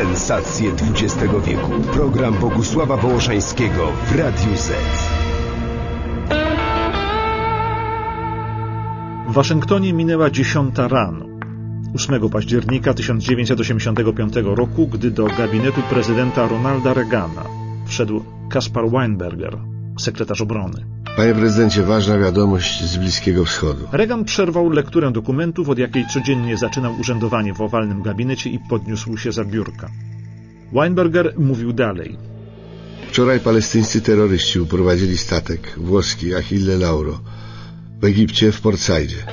Sensacje XX wieku. Program Bogusława Wołoszańskiego w Radiu Z. W Waszyngtonie minęła dziesiąta rano. 8 października 1985 roku, gdy do gabinetu prezydenta Ronalda Reagana wszedł Kaspar Weinberger, sekretarz obrony. Panie prezydencie, ważna wiadomość z Bliskiego Wschodu. Reagan przerwał lekturę dokumentów, od jakiej codziennie zaczynał urzędowanie w owalnym gabinecie i podniósł się za biurka. Weinberger mówił dalej. Wczoraj palestyńscy terroryści uprowadzili statek włoski Achille Lauro w Egipcie w Port Saidzie.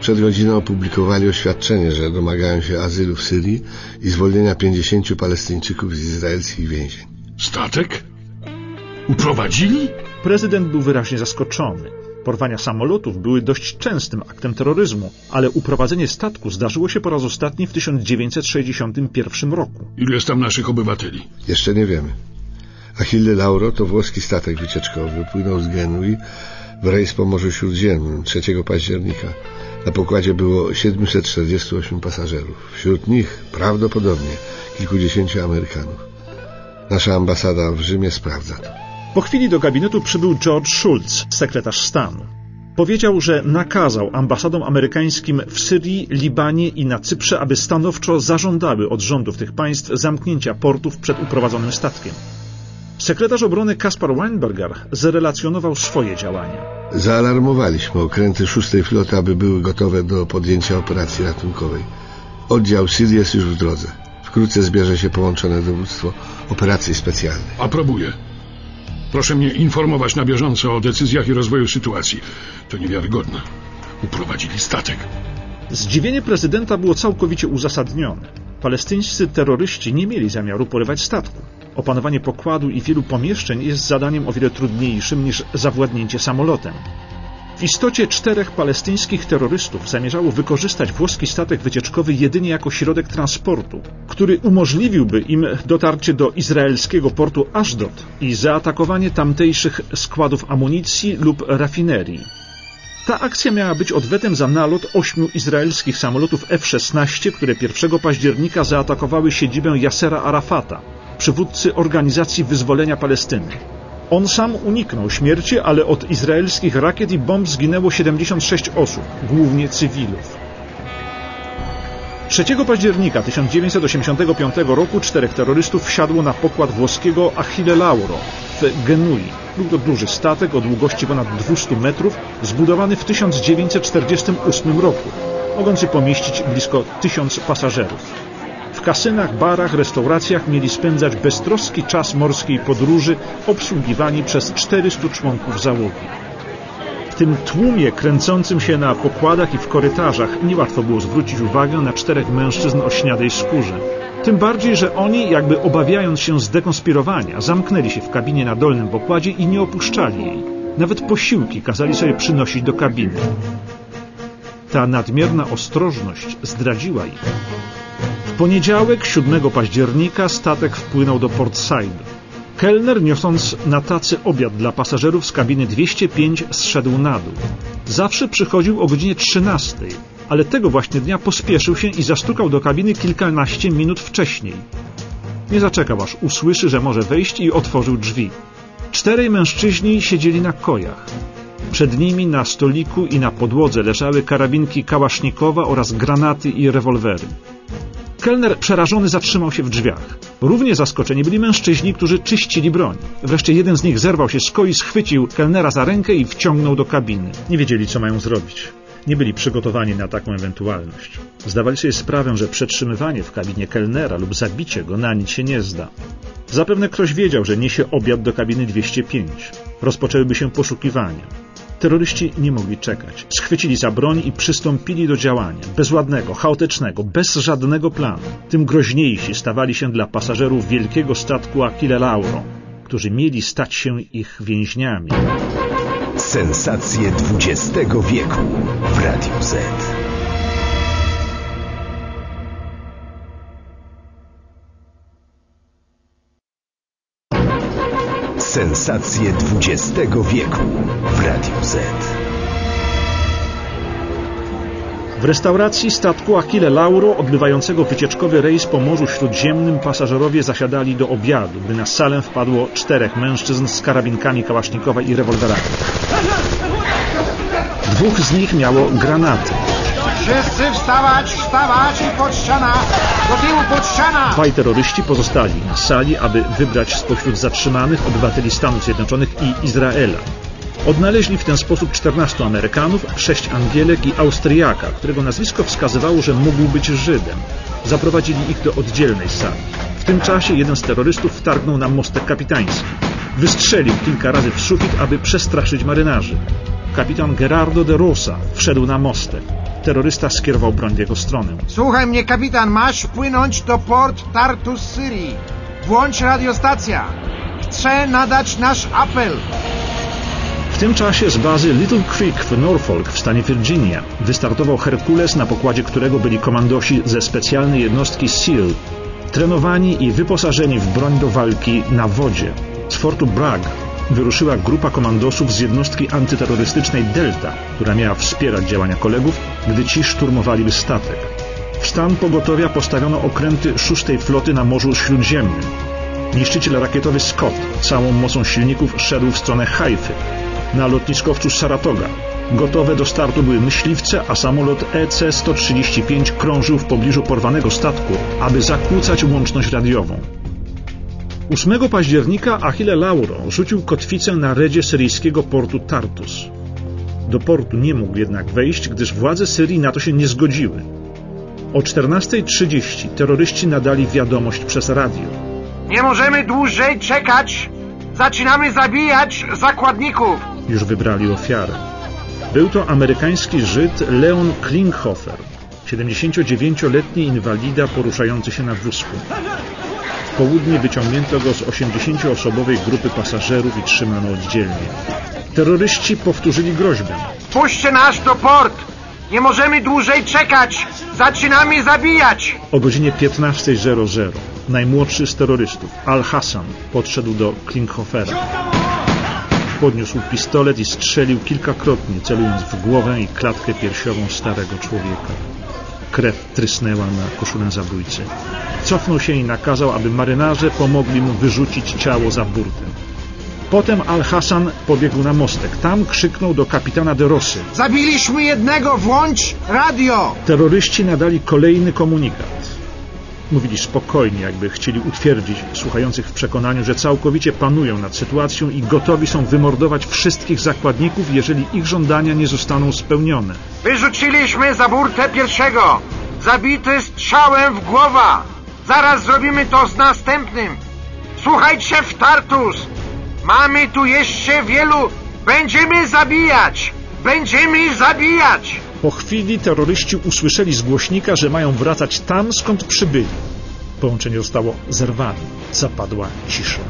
Przed godziną opublikowali oświadczenie, że domagają się azylu w Syrii i zwolnienia 50 Palestyńczyków z izraelskich więzień. Statek? Uprowadzili? Prezydent był wyraźnie zaskoczony. Porwania samolotów były dość częstym aktem terroryzmu, ale uprowadzenie statku zdarzyło się po raz ostatni w 1961 roku. Ilu jest tam naszych obywateli? Jeszcze nie wiemy. Achille Lauro to włoski statek wycieczkowy. Płynął z Genui w rejs po Morzu Śródziemnym 3 października. Na pokładzie było 748 pasażerów. Wśród nich prawdopodobnie kilkudziesięciu Amerykanów. Nasza ambasada w Rzymie sprawdza to. Po chwili do gabinetu przybył George Shultz, sekretarz stanu. Powiedział, że nakazał ambasadom amerykańskim w Syrii, Libanie i na Cyprze, aby stanowczo zażądały od rządów tych państw zamknięcia portów przed uprowadzonym statkiem. Sekretarz obrony Kaspar Weinberger zrelacjonował swoje działania. Zaalarmowaliśmy okręty szóstej floty, aby były gotowe do podjęcia operacji ratunkowej. Oddział SID jest już w drodze. Wkrótce zbierze się połączone dowództwo operacji specjalnej. Aprobuję. Proszę mnie informować na bieżąco o decyzjach i rozwoju sytuacji. To niewiarygodne. Uprowadzili statek. Zdziwienie prezydenta było całkowicie uzasadnione. Palestyńscy terroryści nie mieli zamiaru porywać statku. Opanowanie pokładu i wielu pomieszczeń jest zadaniem o wiele trudniejszym niż zawładnięcie samolotem. W istocie czterech palestyńskich terrorystów zamierzało wykorzystać włoski statek wycieczkowy jedynie jako środek transportu, który umożliwiłby im dotarcie do izraelskiego portu Ashdod i zaatakowanie tamtejszych składów amunicji lub rafinerii. Ta akcja miała być odwetem za nalot ośmiu izraelskich samolotów F-16, które 1 października zaatakowały siedzibę Yasera Arafata, przywódcy Organizacji Wyzwolenia Palestyny. On sam uniknął śmierci, ale od izraelskich rakiet i bomb zginęło 76 osób, głównie cywilów. 3 października 1985 roku czterech terrorystów wsiadło na pokład włoskiego Achille Lauro w Genui. Był to duży statek o długości ponad 200 metrów, zbudowany w 1948 roku, mogący pomieścić blisko 1000 pasażerów. W kasynach, barach, restauracjach mieli spędzać beztroski czas morskiej podróży, obsługiwani przez 400 członków załogi. W tym tłumie kręcącym się na pokładach i w korytarzach niełatwo było zwrócić uwagę na czterech mężczyzn o śniadej skórze. Tym bardziej, że oni, jakby obawiając się zdekonspirowania, zamknęli się w kabinie na dolnym pokładzie i nie opuszczali jej. Nawet posiłki kazali sobie przynosić do kabiny. Ta nadmierna ostrożność zdradziła ich. W poniedziałek, 7 października, statek wpłynął do Port Said. Kelner, niosąc na tacy obiad dla pasażerów z kabiny 205, zszedł na dół. Zawsze przychodził o godzinie 13, ale tego właśnie dnia pospieszył się i zastukał do kabiny kilkanaście minut wcześniej. Nie zaczekał, aż usłyszy, że może wejść i otworzył drzwi. Czterej mężczyźni siedzieli na kojach. Przed nimi na stoliku i na podłodze leżały karabinki kałasznikowa oraz granaty i rewolwery. Kelner przerażony zatrzymał się w drzwiach. Równie zaskoczeni byli mężczyźni, którzy czyścili broń. Wreszcie jeden z nich zerwał się z koi, schwycił kelnera za rękę i wciągnął do kabiny. Nie wiedzieli, co mają zrobić. Nie byli przygotowani na taką ewentualność. Zdawali sobie sprawę, że przetrzymywanie w kabinie kelnera lub zabicie go na nic się nie zda. Zapewne ktoś wiedział, że niesie obiad do kabiny 205. Rozpoczęłyby się poszukiwania. Terroryści nie mogli czekać. Schwycili za broń i przystąpili do działania. Bezładnego, chaotycznego, bez żadnego planu. Tym groźniejsi stawali się dla pasażerów wielkiego statku Achille Lauro, którzy mieli stać się ich więźniami. Sensacje XX wieku w Radiu Z. Sensacje XX wieku w Radiu Z. W restauracji statku Achille Lauro, odbywającego wycieczkowy rejs po Morzu Śródziemnym, pasażerowie zasiadali do obiadu, gdy na salę wpadło czterech mężczyzn z karabinkami kałasznikowa i rewolwerami. Dwóch z nich miało granaty. Wszyscy wstawać, wstawać i pod ściana! Do tyłu pod ściana! Dwaj terroryści pozostali na sali, aby wybrać spośród zatrzymanych obywateli Stanów Zjednoczonych i Izraela. Odnaleźli w ten sposób 14 Amerykanów, 6 Angielek i Austriaka, którego nazwisko wskazywało, że mógł być Żydem. Zaprowadzili ich do oddzielnej sali. W tym czasie jeden z terrorystów wtargnął na mostek kapitański. Wystrzelił kilka razy w sufit, aby przestraszyć marynarzy. Kapitan Gerardo de Rosa wszedł na mostek. Terrorysta skierował broń w jego stronę. Słuchaj mnie, kapitan, masz płynąć do port Tartus Syrii. Włącz radiostacja. Chcę nadać nasz apel. W tym czasie z bazy Little Creek w Norfolk w stanie Virginia wystartował Herkules, na pokładzie którego byli komandosi ze specjalnej jednostki SEAL, trenowani i wyposażeni w broń do walki na wodzie. Z fortu Bragg wyruszyła grupa komandosów z jednostki antyterrorystycznej Delta, która miała wspierać działania kolegów, gdy ci szturmowaliby statek. W stan pogotowia postawiono okręty szóstej floty na Morzu Śródziemnym. Niszczyciel rakietowy Scott całą mocą silników szedł w stronę Haify. Na lotniskowcu Saratoga gotowe do startu były myśliwce, a samolot EC-135 krążył w pobliżu porwanego statku, aby zakłócać łączność radiową. 8 października Achille Lauro rzucił kotwicę na redzie syryjskiego portu Tartus. Do portu nie mógł jednak wejść, gdyż władze Syrii na to się nie zgodziły. O 14.30 terroryści nadali wiadomość przez radio. Nie możemy dłużej czekać. Zaczynamy zabijać zakładników. Już wybrali ofiarę. Był to amerykański Żyd Leon Klinghoffer, 79-letni inwalida poruszający się na wózku. W południe wyciągnięto go z 80-osobowej grupy pasażerów i trzymano oddzielnie. Terroryści powtórzyli groźbę. Puśćcie nas do port. Nie możemy dłużej czekać. Zaczynamy zabijać. O godzinie 15.00 najmłodszy z terrorystów, Al-Hassan, podszedł do Klinghofera. Podniósł pistolet i strzelił kilkakrotnie, celując w głowę i klatkę piersiową starego człowieka. Krew trysnęła na koszulę zabójcy. Cofnął się i nakazał, aby marynarze pomogli mu wyrzucić ciało za burtę. Potem Al-Hassan pobiegł na mostek. Tam krzyknął do kapitana de Rosy. Zabiliśmy jednego, włącz radio. Terroryści nadali kolejny komunikat. Mówili spokojnie, jakby chcieli utwierdzić słuchających w przekonaniu, że całkowicie panują nad sytuacją i gotowi są wymordować wszystkich zakładników, jeżeli ich żądania nie zostaną spełnione. Wyrzuciliśmy za burtę pierwszego. Zabity strzałem w głowa. Zaraz zrobimy to z następnym. Słuchajcie w Tartus. Mamy tu jeszcze wielu. Będziemy zabijać. Będziemy zabijać. Po chwili terroryści usłyszeli z głośnika, że mają wracać tam, skąd przybyli. Połączenie zostało zerwane. Zapadła cisza.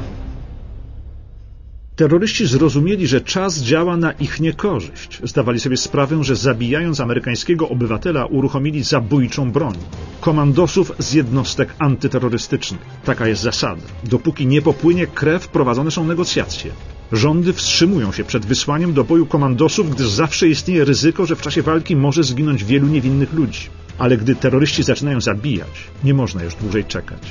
Terroryści zrozumieli, że czas działa na ich niekorzyść. Zdawali sobie sprawę, że zabijając amerykańskiego obywatela uruchomili zabójczą broń. Komandosów z jednostek antyterrorystycznych. Taka jest zasada. Dopóki nie popłynie krew, prowadzone są negocjacje. Rządy wstrzymują się przed wysłaniem do boju komandosów, gdyż zawsze istnieje ryzyko, że w czasie walki może zginąć wielu niewinnych ludzi. Ale gdy terroryści zaczynają zabijać, nie można już dłużej czekać.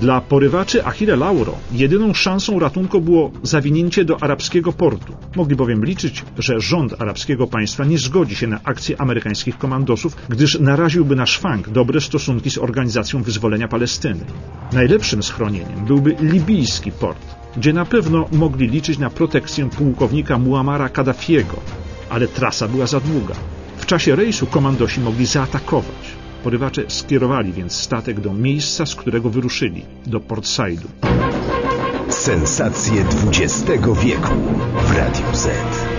Dla porywaczy Achille Lauro jedyną szansą ratunku było zawinięcie do arabskiego portu. Mogli bowiem liczyć, że rząd arabskiego państwa nie zgodzi się na akcję amerykańskich komandosów, gdyż naraziłby na szwank dobre stosunki z Organizacją Wyzwolenia Palestyny. Najlepszym schronieniem byłby libijski port, gdzie na pewno mogli liczyć na protekcję pułkownika Muamara Kaddafiego, ale trasa była za długa. W czasie rejsu komandosi mogli zaatakować. Porywacze skierowali więc statek do miejsca, z którego wyruszyli, do Port Saidu. Sensacje XX wieku w Radiu Z.